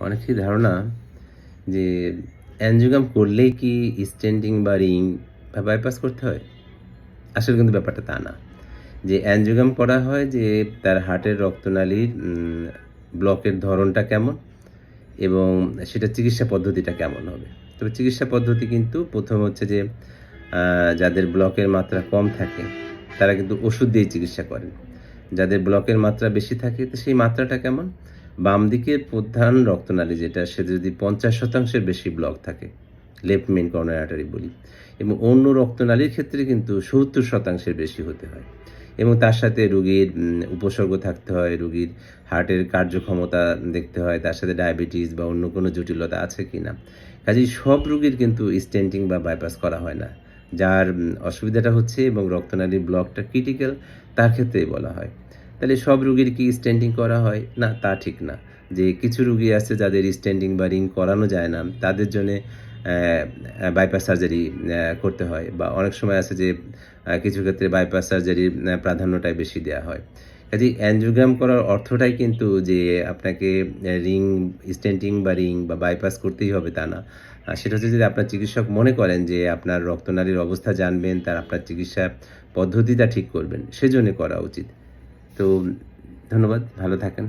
অনেকেরই ধারণা যে অ্যানজিওগ্রাম করলেই কি স্টেন্ডিং বা রিং বা বাইপাস করতে হয়? আসলে কিন্তু ব্যাপারটা তা না। যে অ্যানজিওগ্রাম করা হয় যে তার হার্টের রক্তনালীর ব্লকের ধরনটা কেমন এবং সেটা চিকিৎসা পদ্ধতিটা কেমন হবে। তবে চিকিৎসা পদ্ধতি কিন্তু প্রথম হচ্ছে যে যাদের ব্লকের মাত্রা কম থাকে, তারা কিন্তু ওষুধ দিয়ে চিকিৎসা করেন। যাদের ব্লকের মাত্রা বেশি থাকে, তো সেই মাত্রাটা কেমন? বাম দিকের প্রধান রক্তনালী যেটা, সে যদি পঞ্চাশ শতাংশের বেশি ব্লক থাকে লেফট মেন কর্নার আর্টারি বলি, এবং অন্য রক্তনালীর ক্ষেত্রে কিন্তু সত্তর শতাংশের বেশি হতে হয়। এবং তার সাথে রুগীর উপসর্গ থাকতে হয়, রুগীর হার্টের কার্যক্ষমতা দেখতে হয়, তার সাথে ডায়াবেটিস বা অন্য কোনো জটিলতা আছে কি না কাজেই সব রুগীর কিন্তু স্টেন্টিং বা বাইপাস করা হয় না। যার অসুবিধাটা হচ্ছে এবং রক্তনালীর ব্লকটা ক্রিটিক্যাল তার ক্ষেত্রেই বলা হয়। তাহলে সব রুগীর কি স্ট্যান্ডিং করা হয়? না, তা ঠিক না। যে কিছু রুগী আছে যাদের স্ট্যান্ডিং বা রিং করানো যায় না, তাদের জন্যে বাইপাস সার্জারি করতে হয়। বা অনেক সময় আছে যে কিছু ক্ষেত্রে বাইপাস সার্জারির প্রাধান্যটাই বেশি দেওয়া হয়। কাজে অ্যানজিওগ্রাম করার অর্থটাই কিন্তু যে আপনাকে রিং স্টেন্টিং বা রিং বা বাইপাস করতেই হবে তা না। সেটা হচ্ছে যদি আপনার চিকিৎসক মনে করেন যে আপনার রক্তনালীর অবস্থা জানবেন, তার আপনার চিকিৎসা পদ্ধতিটা ঠিক করবেন, সেজন্য করা উচিত। তো ধন্যবাদ ভালো থাকেন।